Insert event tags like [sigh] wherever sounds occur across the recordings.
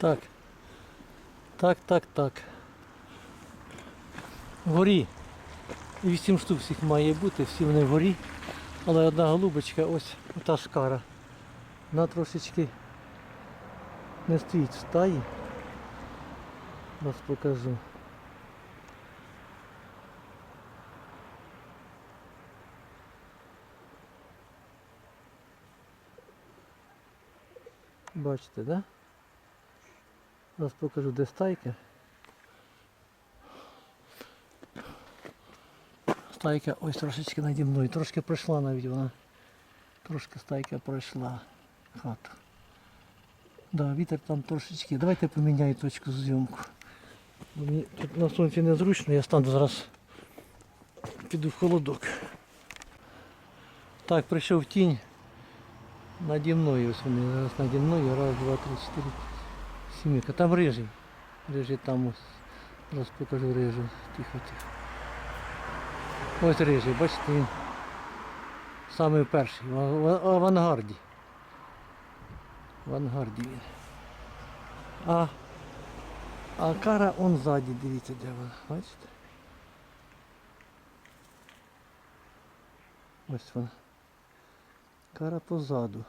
Так. Так, так, так. Вгорі. Вісім штук всіх має бути, всі вони вгорі. Але одна голубочка, ось ота шкара. Вона трошечки не стоїть в стаї. Зараз покажу. Бачите, да? Зараз покажу, де стайка. Стайка ось трошечки наді мною. Трошки пройшла навіть вона. Трошки стайка пройшла хату. Да, вітер там трошечки. Давайте поміняю точку зйомку. Бо Мені тут на сонці незручно, я стану зараз піду в холодок. Так, прийшов тінь. Наді мною, ось вони зараз наді мною. Раз, два, три, чотири, Сімейка. Там рижий. Рижий там ось. Зараз покажу рижу. Тихо, тихо. Ось рижий, бачите, він самий перший, в ава- в авангарді. В авангарді він. А, а кара он ззаді, дивіться, де вона, бачите? Ось вона. Кара позаду.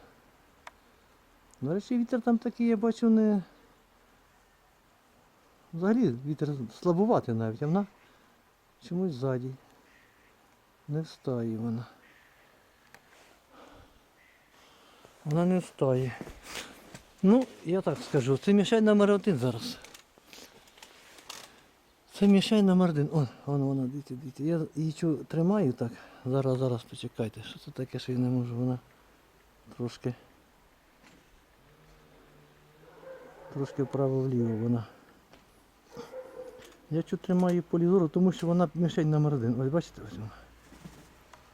До речі, вітер там такий, я бачу, не. Взагалі вітер слабуватий навіть, а вона чомусь ззаді. Не встає вона. Вона не встає. Ну, я так скажу, це мішень номер один зараз. Це мішень номер один. О, воно, воно, дивіться, дивіться. Я її чу, тримаю так. Зараз, зараз почекайте. Що це таке, що я не можу, вона трошки. Трошки вправо-вліво вона. Я чу тримаю полізору, тому що вона мішень номер один. Ось бачите ось вона.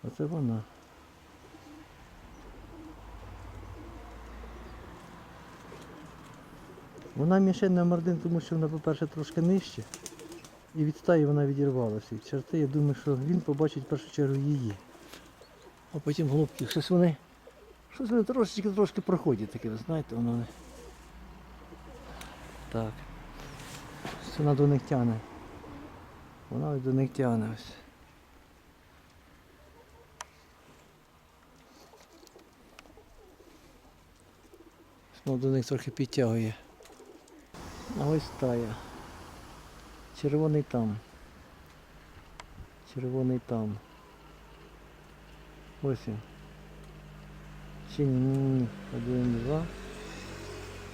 Оце вона. Вона мішень номер один, тому що вона, по-перше, трошки нижче. І від стаї вона відірвалася. І черти, я думаю, що він побачить в першу чергу її. А потім голубки. Щось вони. Щось вони трошечки трошки проходять таке, ви знаєте, воно. Так. Щось вона до них тягне. Вона ось до них тягне ось. До них трохи підтягує. А ось тая. Червоний там. Червоний там. Ось він. Ні, ні. Один, два,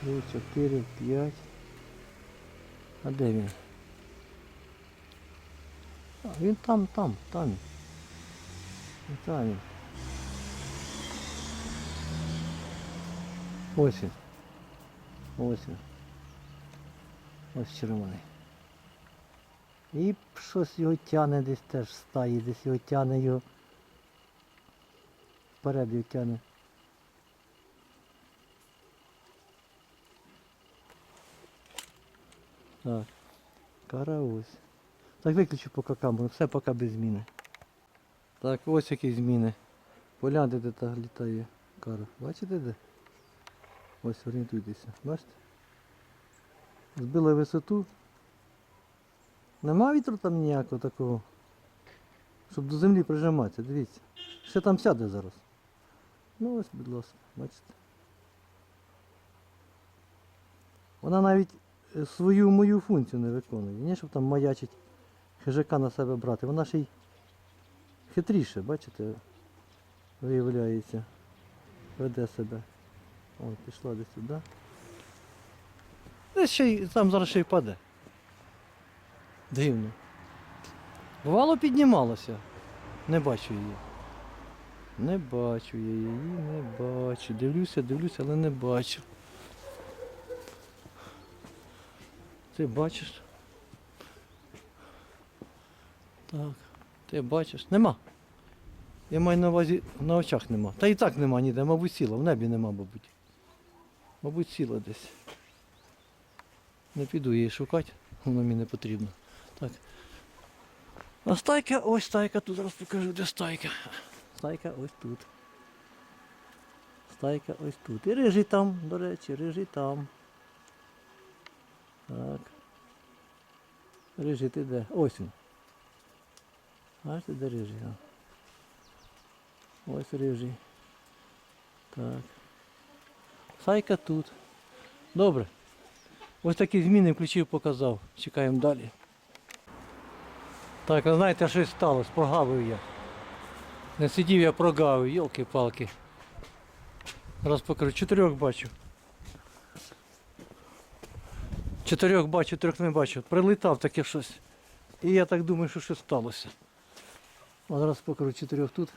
три, чотири, п'ять. А де він? Він там, там, там. Там він. Ось він. Ось він. Ось червоний. І щось його тяне десь теж в стаї, десь його тяне його. Вперед його тяне. Так. Кара ось. Так виключу поки камеру, все поки без зміни. Так, ось які зміни. Погляньте, де та літає кара. Бачите де? Ось орієнтуйтеся. Бачите? Збила висоту. Нема вітру там ніякого такого. Щоб до землі прижиматися, дивіться. Ще там сяде зараз. Ну ось, будь ласка, бачите. Вона навіть е, свою мою функцію не виконує. Не щоб там маячить хижака на себе брати. Вона ще й хитріше, бачите, виявляється. Веде себе. О, пішла десь туди. Десь ще й там зараз ще й паде. Дивно. Бувало піднімалося. Не бачу її. Не бачу я її, не бачу. Дивлюся, дивлюся, але не бачу. Ти бачиш? Так, ти бачиш? Нема. Я маю на увазі на очах нема. Та і так нема ніде, мабуть, сіла, в небі нема, мабуть. Мабуть, сіла десь. Не піду її шукати, воно мені не потрібно. Так. А стайка, ось стайка, тут зараз покажу, де стайка. Стайка ось тут. Стайка ось тут. І рижий там, до речі, рижий там. Так. Рижий ти де? Ось він. Ти де рижий. а. Ось рижий. Так. Сайка тут. Добре. Ось такі зміни включив, показав. Чекаємо далі. Так, ви знаєте, щось сталося, прогавив я. Не сидів я прогавив, йолки-палки. Раз покажу, чотирьох бачу. Чотирьох бачу, трьох не бачу. Прилетав таке щось. І я так думаю, що щось сталося. От зараз покажу чотирьох тут.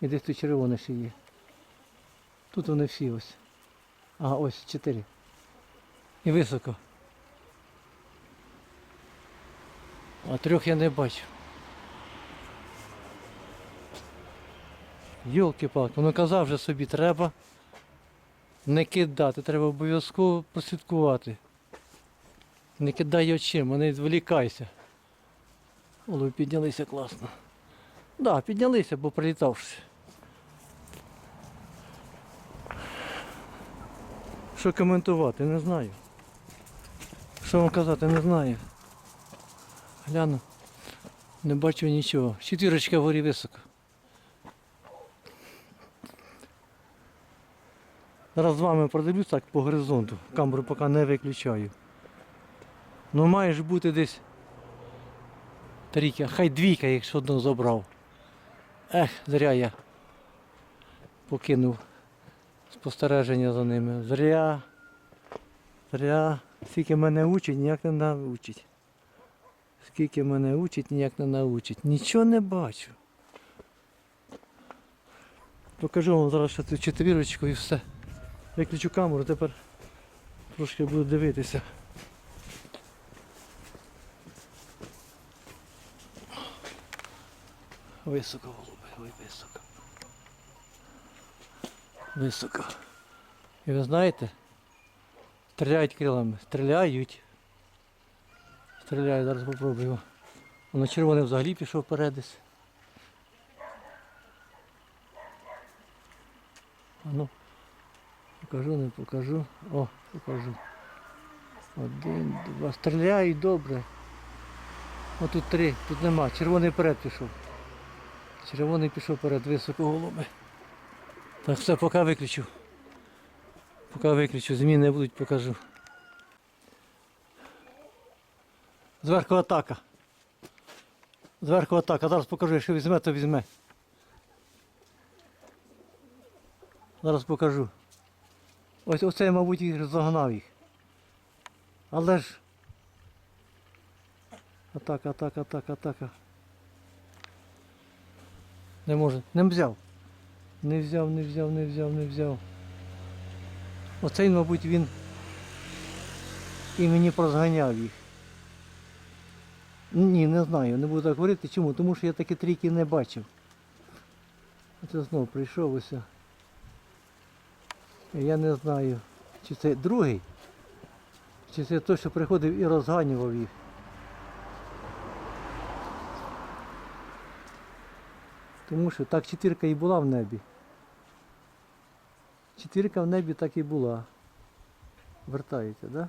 І десь тут червоне ще є. Тут вони всі ось. Ага, ось чотири. І високо. А трьох я не бачу. Йолки-палки, воно казав вже собі, треба не кидати, треба обов'язково прослідкувати. Не кидай очима, не відволікайся. Олу, піднялися класно. Так, да, піднялися, бо прилітав щось. Що коментувати, не знаю. Що вам казати, не знаю. Гляну. Не бачу нічого. Четвірочка вгорі високо. Зараз з вами продивлюсь так по горизонту. Камеру поки не виключаю. Ну має ж бути десь трійка, хай двійка, якщо одну забрав. Ех, зря я покинув спостереження за ними. Зря. Зря. Скільки мене учить, ніяк не научить. Скільки мене учить, ніяк не научить. Нічого не бачу. Покажу вам зараз цю четвірочку і все. Виключу камеру, тепер трошки буду дивитися. Високо, голуби, ой, високо. Високо. І ви знаєте, стріляють крилами, стріляють. Стріляють, зараз попробую. Воно червоний взагалі пішов вперед десь. Ну, покажу, не покажу. О, покажу. Один, два. Стріляють добре. О, тут три, тут нема. Червоний вперед пішов. Червоний пішов вперед, високо голуби. Так, все, поки виключу. Поки виключу, зміни будуть, покажу. Зверху атака. Зверху атака. Зараз покажу, якщо візьме, то візьме. Зараз покажу. Ось оце, мабуть, і розогнав їх. Але ж. Атака, атака, атака, атака. Не може. Не взяв. Не взяв, не взяв, не взяв, не взяв. Оцей, мабуть, він і мені прозганяв їх. Ні, не знаю, не буду так говорити. Чому? Тому що я такі трійки не бачив. Оце знову прийшов ось. Я не знаю, чи це другий, чи це той, що приходив і розганював їх. Тому що так четвірка і була в небі. Четвірка в небі так і була. Вертається, так? Да?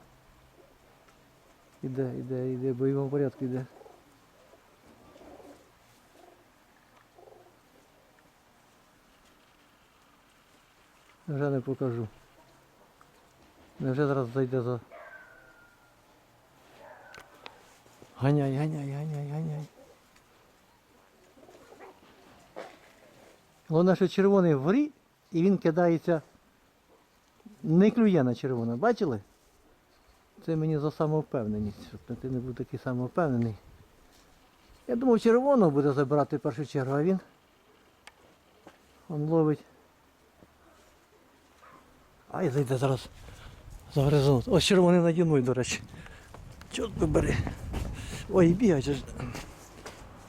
Іде, іде, іде, бойовому порядку йде. Вже не покажу. Невже зараз зайде за. Ганяй, ганяй, ганяй, ганяй. Головне, що червоний вгорі і він кидається. Не клює на червоне, бачили? Це мені за самовпевненість, щоб ти не був такий самовпевнений. Я думав, червоного буде забирати в першу чергу, а він. Он ловить. Ай, зайде зараз за горизонт. Ось червоний наді мною, до речі. Чорт бери. Ой, бігає.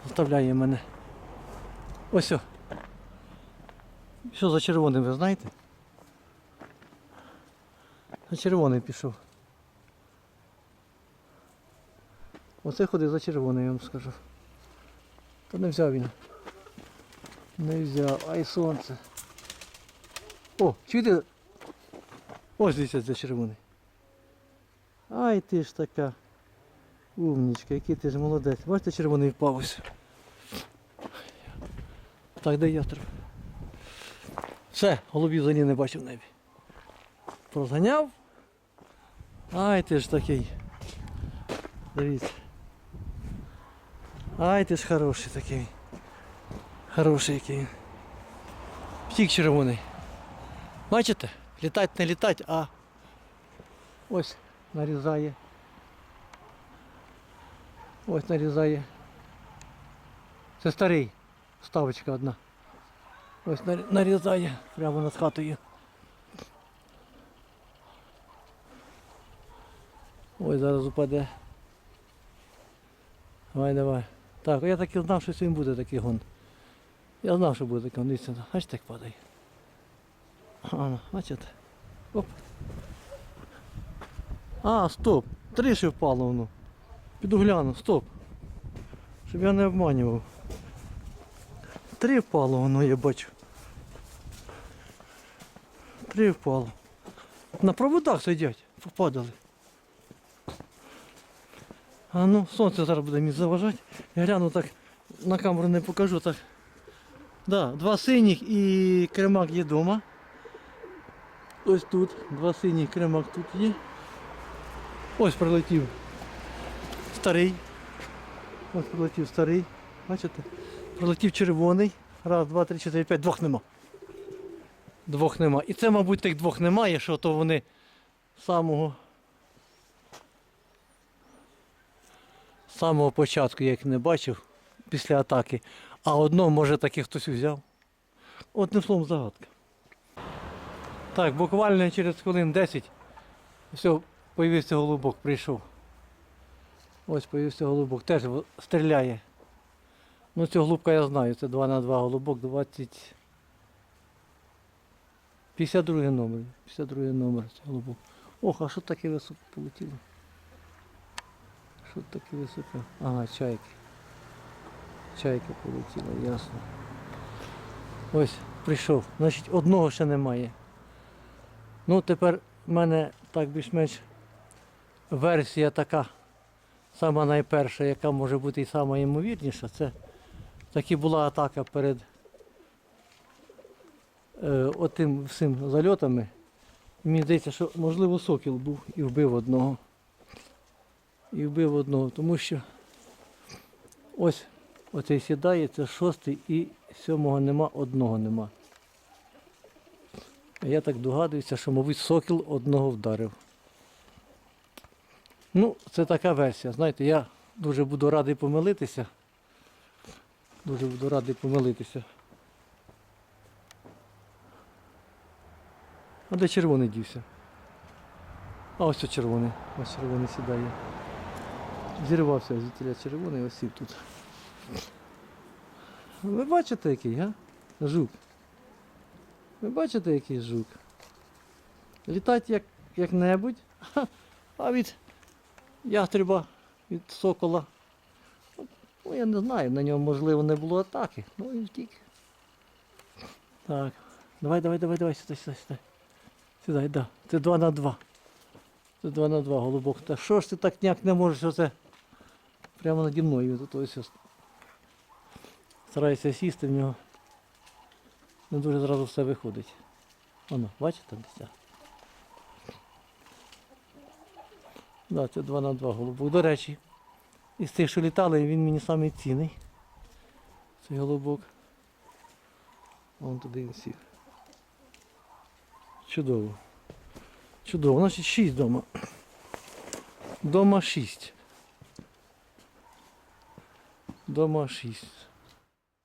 Заставляє мене. Ось о. Що за червоним, ви знаєте? За червоний пішов. Оце ходив за червоним, я вам скажу. Та не взяв він. Не взяв, ай сонце. О, чуєте? Ось дивіться, це червоний. Ай ти ж така. Умнічка, який ти ж молодець. Бачите, червоний впав ось. Так, де ястреб? Все, голубів взагалі не бачив в небі. Прозганяв. Ай ти ж такий. Дивіться. Ай ти ж хороший такий. Хороший який. Втік червоний. Бачите? Літать не літать, а ось нарізає. Ось нарізає. Це старий. Ставочка одна. Ось нарізає прямо над хатою. Ой, зараз упаде. Давай, давай. Так, я так і знав, що сьогодні буде такий гон. Я знав, що буде такий гон. Бачите, як падає. А, бачите? Оп. А, стоп. Ще впало воно. Піду гляну, стоп. Щоб я не обманював. Три впало воно, я бачу. Три впало. На проводах сидять, попадали. А ну, сонце зараз буде мені заважати. Я гляну так, на камеру не покажу так. Да, два синіх і кремак є вдома. Ось тут, два синіх кремак тут є. Ось прилетів старий. Ось прилетів старий. Бачите? Прилетів червоний. Раз, два, три, чотири, п'ять. Двох нема. Двох нема. І це, мабуть, тих двох немає, що то вони самого. самого початку, я їх не бачив після атаки. А одного, може, таки хтось взяв. Одним словом загадка. Так, буквально через хвилин 10 все, появився голубок, прийшов. Ось появився голубок, теж стріляє. Ну цього голубка я знаю, це 2 на 2 голубок, 20. 52 номер. 52 номер це голубок. Ох, а що таке високо полетіло? Що таке високо? Ага, чайки. Чайка полетіла, ясно. Ось, прийшов. Значить, одного ще немає. Ну, тепер в мене так більш-менш версія така, сама найперша, яка може бути і сама ймовірніша, це таки була атака перед е, отим всім зальотами. Мені здається, що можливо сокіл був і вбив одного. І вбив одного, тому що ось оцей сідає, це шостий і сьомого нема, одного нема. Я так догадуюся, що, мабуть, сокіл одного вдарив. Ну, це така версія. Знаєте, я дуже буду радий помилитися. Дуже буду радий помилитися. А де червоний дівся? А ось це червоний. Ось червоний сідає. Зірвався звідтіля червоний, ось сів тут. Ви бачите який, а? Жук. Ви бачите, який жук? Літать як, як-небудь, [laughs] а від ястреба, від сокола. Ну, я не знаю, на ньому можливо не було атаки. Ну і втік. Так. Давай, давай, давай, давай, сюди, сюди, сюди. Сюди, да. Це 2 на 2. Це 2 на 2, голубок. Та що ж ти так ніяк не можеш оце прямо наді мною тут. Стараюся сісти в нього. Не дуже зразу все виходить. Воно, бачите десь? Да, це 2 на 2 голубок. До речі, із тих, що літали, він мені самий цінний. Цей голубок. Вон туди він сів. Чудово. Чудово. Значить 6 дома. Дома 6. Дома 6.